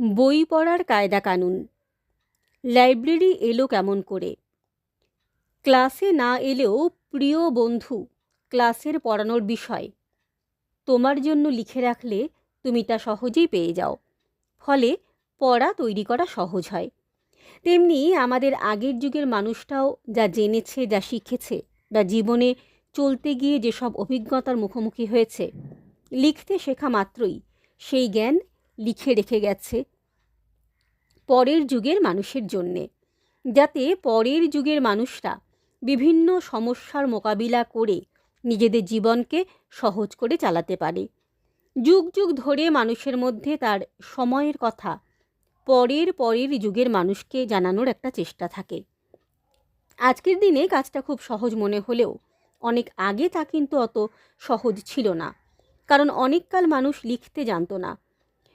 বই পড়ার কায়দা কানুন। লাইব্রেরি এলো কেমন করে? ক্লাসে না এলেও, প্রিয় বন্ধু, ক্লাসের পড়ানোর বিষয়। তোমার জন্য লিখে রাখলে তুমি তা সহজেই পেয়ে যাও। ফলে পড়া তৈরি করা সহজ হয়। তেমনি আমাদের আগের যুগের মানুষটাও যা জেনেছে, যা শিখেছে, বা জীবনে চলতে গিয়ে যেসব অভিজ্ঞতার মুখোমুখি হয়েছে, লিখতে শেখা মাত্রই। সেই জ্ঞান লিখে রেখে গেছে। পরের যুগের মানুষের জন্যে। যাতে পরের যুগের মানুষরা বিভিন্ন সমস্যার মোকাবিলা করে নিজেদের জীবনকে সহজ করে চালাতে পারে। যুগ যুগ ধরে মানুষের মধ্যে তার সময়ের কথা পরের পরের যুগের মানুষকে জানানোর একটা চেষ্টা থাকে। আজকের দিনে কাজটা খুব সহজ মনে হলেও অনেক আগে তা কিন্তু অত সহজ ছিল না। কারণ অনেককাল মানুষ লিখতে জানতো না।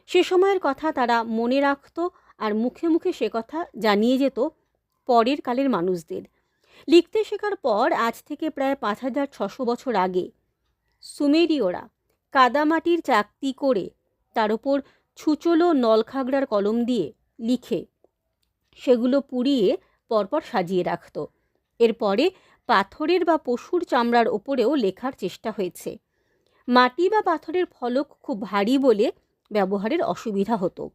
সে সময়ের কথা তারা মনে রাখত আর মুখে মুখে সে কথা জানিয়ে যেত পরের কালের মানুষদের। লিখতে শেখার পর আজ থেকে প্রায় পাঁচ হাজার ছশো বছর আগে সুমেরীয়রা কাদামাটির চাকতি করে তার ওপর ছুচলো নলখাগড়ার কলম দিয়ে লিখে সেগুলো পুড়িয়ে পরপর সাজিয়ে রাখত। এরপরে পাথরের বা পশুর চামড়ার ওপরেও লেখার চেষ্টা হয়েছে। মাটি বা পাথরের ফলক খুব ভারী বলে ব্যবহারের অসুবিধা হতো।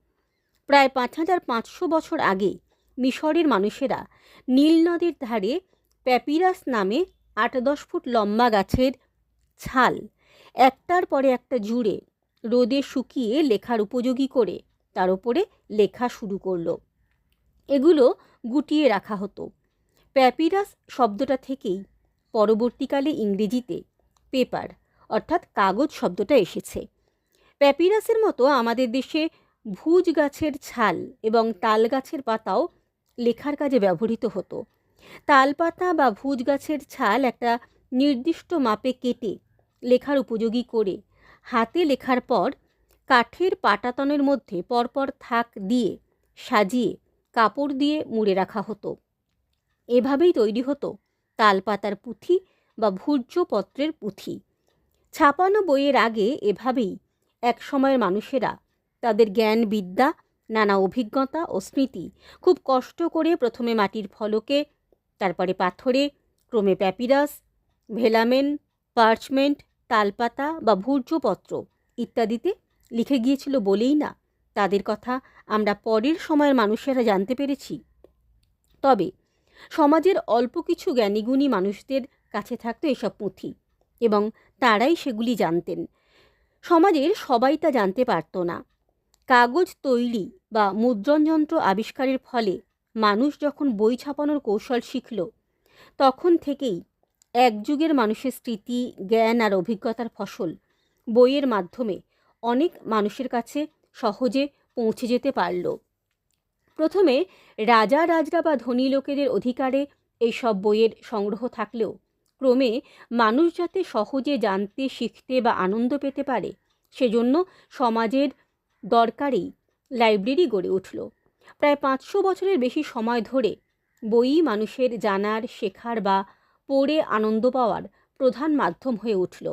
প্রায় পাঁচ হাজার পাঁচশো বছর আগে মিশরের মানুষেরা নীল নদীর ধারে প্যাপিরাস নামে আট দশ ফুট লম্বা গাছের ছাল একটার পরে একটা জুড়ে রোদে শুকিয়ে লেখার উপযোগী করে তার উপরে লেখা শুরু করল। এগুলো গুটিয়ে রাখা হতো। প্যাপিরাস শব্দটা থেকেই পরবর্তীকালে ইংরেজিতে পেপার অর্থাৎ কাগজ শব্দটা এসেছে। প্যাপিরাসের মতো আমাদের দেশে ভুজ গাছের ছাল এবং তাল গাছের পাতাও লেখার কাজে ব্যবহৃত হতো। তাল পাতা বা ভুজ গাছের ছাল একটা নির্দিষ্ট মাপে কেটে লেখার উপযোগী করে হাতে লেখার পর কাঠের পাটাতনের মধ্যে পরপর থাক দিয়ে সাজিয়ে কাপড় দিয়ে মুড়ে রাখা হতো। এভাবেই তৈরি হতো তালপাতার পুঁথি বা ভূর্যপত্রের পুঁথি। ছাপানো বইয়ের আগে এভাবেই এক সময়ের মানুষেরা তাদের জ্ঞান, বিদ্যা, নানা অভিজ্ঞতা ও স্মৃতি খুব কষ্ট করে প্রথমে মাটির ফলকে, তারপরে পাথরে, ক্রমে প্যাপিরাস, ভেলামেন, পার্চমেন্ট, তালপাতা বা ভূর্যপত্র ইত্যাদিতে লিখে গিয়েছিল বলেই না তাদের কথা আমরা পরের সময়ের মানুষেরা জানতে পেরেছি। তবে সমাজের অল্প কিছু জ্ঞানীগুণী মানুষদের কাছে থাকতো এসব পুঁথি এবং তারাই সেগুলি জানতেন। সমাজের সবাই তা জানতে পারত না। কাগজ তৈরি বা মুদ্রণযন্ত্র আবিষ্কারের ফলে মানুষ যখন বই ছাপানোর কৌশল শিখল, তখন থেকেই এক যুগের মানুষের স্মৃতি, জ্ঞান আর অভিজ্ঞতার ফসল বইয়ের মাধ্যমে অনেক মানুষের কাছে সহজে পৌঁছে যেতে পারল। প্রথমে রাজা রাজরা বা ধনী লোকেদের অধিকারে এইসব বইয়ের সংগ্রহ থাকলেও ক্রমে মানুষ যাতে সহজে জানতে, শিখতে বা আনন্দ পেতে পারে, সেজন্য সমাজের দরকারেই লাইব্রেরি গড়ে উঠল। প্রায় পাঁচশো বছরের বেশি সময় ধরে বই মানুষের জানার, শেখার বা পড়ে আনন্দ পাওয়ার প্রধান মাধ্যম হয়ে উঠল।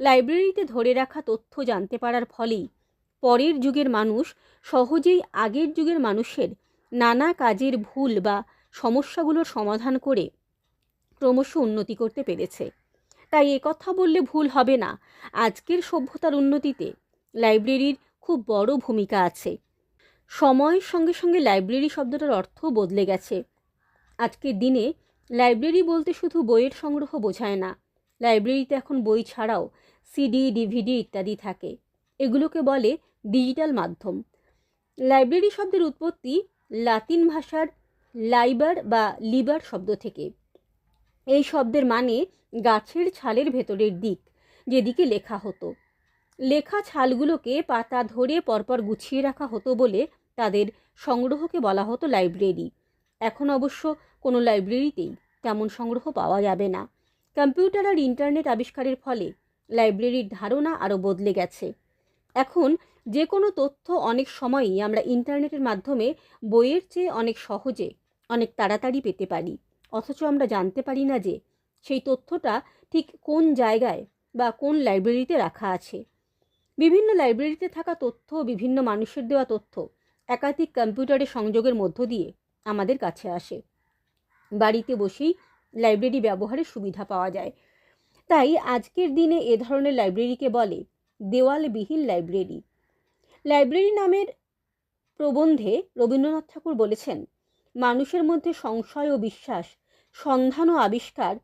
লাইব্রেরিতে ধরে রাখা তথ্য জানতে পারার ফলেই পরের যুগের মানুষ সহজেই আগের যুগের মানুষের নানা কাজের ভুল বা সমস্যাগুলোর সমাধান করে ক্রমশ উন্নতি করতে পেরেছে। তাই এ কথা বললে ভুল হবে না। আজকের সভ্যতার উন্নতিতে লাইব্রেরির খুব বড় ভূমিকা আছে। সময়ের সঙ্গে সঙ্গে লাইব্রেরি শব্দটার অর্থ বদলে গেছে। আজকের দিনে লাইব্রেরি বলতে শুধু বইয়ের সংগ্রহ বোঝায় না, লাইব্রেরিতে এখন বই ছাড়াও সিডি, ডিভিডি ইত্যাদি থাকে। এগুলোকে বলে ডিজিটাল মাধ্যম। লাইব্রেরি শব্দের উৎপত্তি লাতিন ভাষার লাইবার বা লিবার শব্দ থেকে। এই শব্দের মানে গাছের ছালের ভেতরের দিক, যেদিকে লেখা হতো। লেখা ছালগুলোকে পাতা ধরে পরপর গুছিয়ে রাখা হতো বলে তাদের সংগ্রহকে বলা হতো লাইব্রেরি। এখন অবশ্য কোনো লাইব্রেরিতেই তেমন সংগ্রহ পাওয়া যাবে না। কম্পিউটার আর ইন্টারনেট আবিষ্কারের ফলে লাইব্রেরির ধারণা আরও বদলে গেছে। এখন যে কোনো তথ্য অনেক সময়ই আমরা ইন্টারনেটের মাধ্যমে বইয়ের চেয়ে অনেক সহজে, অনেক তাড়াতাড়ি পেতে পারি। অথচ আমরা জানতে পারি না যে সেই তথ্যটা ঠিক কোন জায়গায় বা কোন লাইব্রেরিতে রাখা আছে। বিভিন্ন লাইব্রেরিতে থাকা তথ্য, বিভিন্ন মানুষের দেওয়া তথ্য একাধিক কম্পিউটারের সংযোগের মধ্য দিয়ে আমাদের কাছে আসে। বাড়িতে বসেই লাইব্রেরি ব্যবহারের সুবিধা পাওয়া যায়। তাই আজকের দিনে এ ধরনের লাইব্রেরিকে বলে দেওয়ালবিহীন লাইব্রেরি। লাইব্রেরি নামের প্রবন্ধে রবীন্দ্রনাথ ঠাকুর বলেছেন, মানুষের মধ্যে সংশয় ও বিশ্বাস সন্ধান ও আবিষ্কার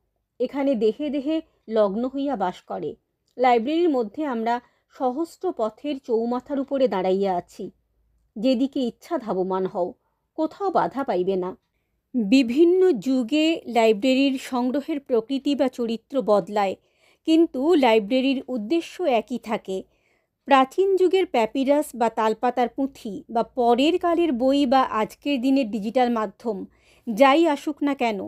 এখানে দেহে দেহে লগ্ন হইয়া বাস করে। লাইব্রেরির মধ্যে আমরা সহস্র পথের চৌমাথার উপরে দাঁড়াইয়া আছি। যেদিকে ইচ্ছা ধাবমান হও, কোথাও বাধা পাইবে না। বিভিন্ন যুগে লাইব্রেরির সংগ্রহের প্রকৃতি বা চরিত্র বদলায়, কিন্তু লাইব্রেরির উদ্দেশ্য একই থাকে। প্রাচীন যুগের প্যাপিরাস বা তালপাতার পুঁথি বা পরের কালের বই বা আজকের দিনের ডিজিটাল মাধ্যম যাই আসুক না কেন,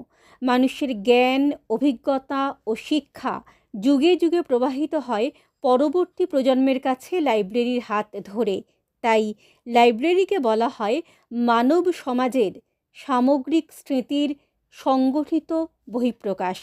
মানুষের জ্ঞান, অভিজ্ঞতা ও শিক্ষা যুগে যুগে প্রবাহিত হয় পরবর্তী প্রজন্মের কাছে লাইব্রেরির হাত ধরে। তাই লাইব্রেরিকে বলা হয় মানব সমাজের সামগ্রিক স্মৃতির সংগঠিত বহিঃপ্রকাশ।